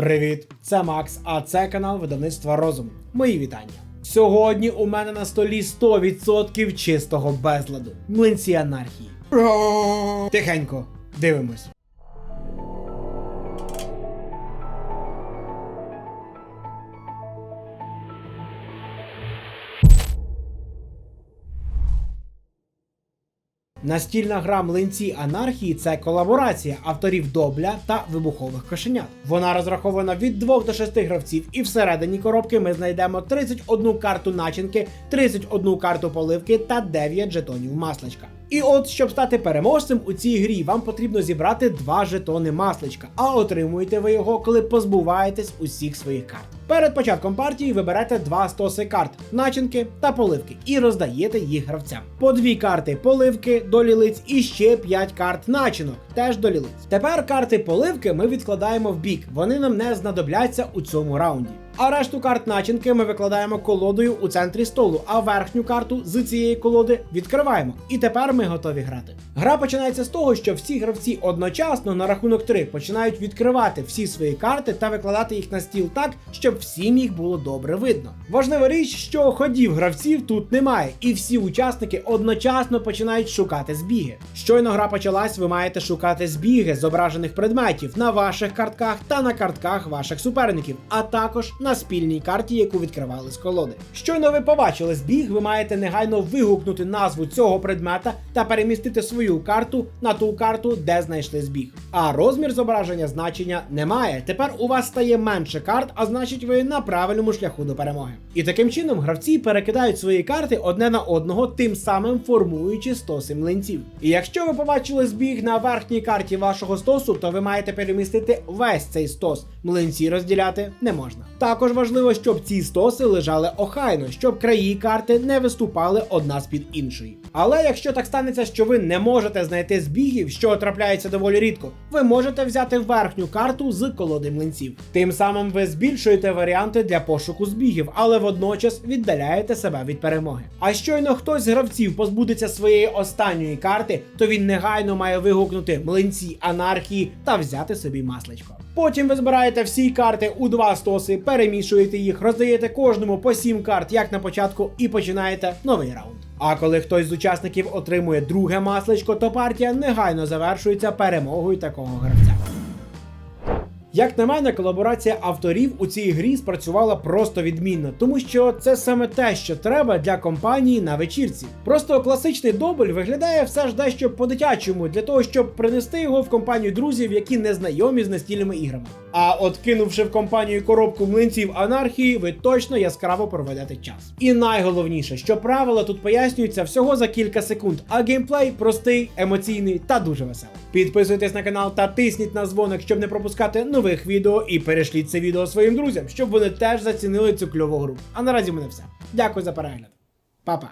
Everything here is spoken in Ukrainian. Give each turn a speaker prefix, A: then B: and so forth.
A: Привіт, це Макс, а це канал видавництва Розум. Мої вітання. Сьогодні у мене на столі 100% чистого безладу. Млинці анархії. Тихенько, дивимось. Настільна гра млинці анархії це колаборація авторів Добля та вибухових кошенят. Вона розрахована від 2 до 6 гравців, і всередині коробки ми знайдемо 31 карту начинки, 31 карту поливки та 9 жетонів масличка. І от, щоб стати переможцем у цій грі, вам потрібно зібрати два жетони масличка, а отримуєте ви його, коли позбуваєтесь усіх своїх карт. Перед початком партії ви берете два стоси карт, начинки та поливки, і роздаєте їх гравцям. По дві карти поливки до лілиць і ще 5 карт начинок, теж до лілиць. Тепер карти поливки ми відкладаємо в бік, вони нам не знадобляться у цьому раунді. А решту карт начинки ми викладаємо колодою у центрі столу, а верхню карту з цієї колоди відкриваємо. І тепер ми готові грати. Гра починається з того, що всі гравці одночасно на рахунок 3 починають відкривати всі свої карти та викладати їх на стіл так, щоб всім їх було добре видно. Важлива річ, що ходів гравців тут немає, і всі учасники одночасно починають шукати збіги. Щойно гра почалась, ви маєте шукати збіги зображених предметів на ваших картках та на картках ваших суперників, а також на спільній карті, яку відкривали з колоди. Щойно ви побачили збіг, ви маєте негайно вигукнути назву цього предмета та перемістити свою карту на ту карту, де знайшли збіг. А розмір зображення значення немає. Тепер у вас стає менше карт, а значить ви на правильному шляху до перемоги. І таким чином гравці перекидають свої карти одне на одного, тим самим формуючи стоси млинців. І якщо ви побачили збіг на верхній карті вашого стосу, то ви маєте перемістити весь цей стос. Млинці розділяти не можна. Також важливо, щоб ці стоси лежали охайно, щоб краї карти не виступали одна з під іншої. Але якщо так станеться, що ви не можете знайти збігів, що трапляється доволі рідко, ви можете взяти верхню карту з колоди млинців. Тим самим ви збільшуєте варіанти для пошуку збігів, але водночас віддаляєте себе від перемоги. А щойно хтось з гравців позбудеться своєї останньої карти, то він негайно має вигукнути млинці анархії та взяти собі масличко. Потім ви збираєте всі карти у два стоси, перемішуєте їх, роздаєте кожному по 7 карт, як на початку, і починаєте новий раунд. А коли хтось з учасників отримує друге масличко, то партія негайно завершується перемогою такого гравця. Як на мене, колаборація авторів у цій грі спрацювала просто відмінно, тому що це саме те, що треба для компанії на вечірці. Просто класичний дубль виглядає все ж дещо по-дитячому для того, щоб принести його в компанію друзів, які не знайомі з настільними іграми. А от кинувши в компанію коробку млинців анархії, ви точно яскраво проведете час. І найголовніше, що правила тут пояснюються всього за кілька секунд, а геймплей простий, емоційний та дуже веселий. Підписуйтесь на канал та тисніть на дзвоник, щоб не пропускати нових відео, і перешліть це відео своїм друзям, щоб вони теж зацінили цю кльову гру. А наразі в мене все. Дякую за перегляд. Па-па.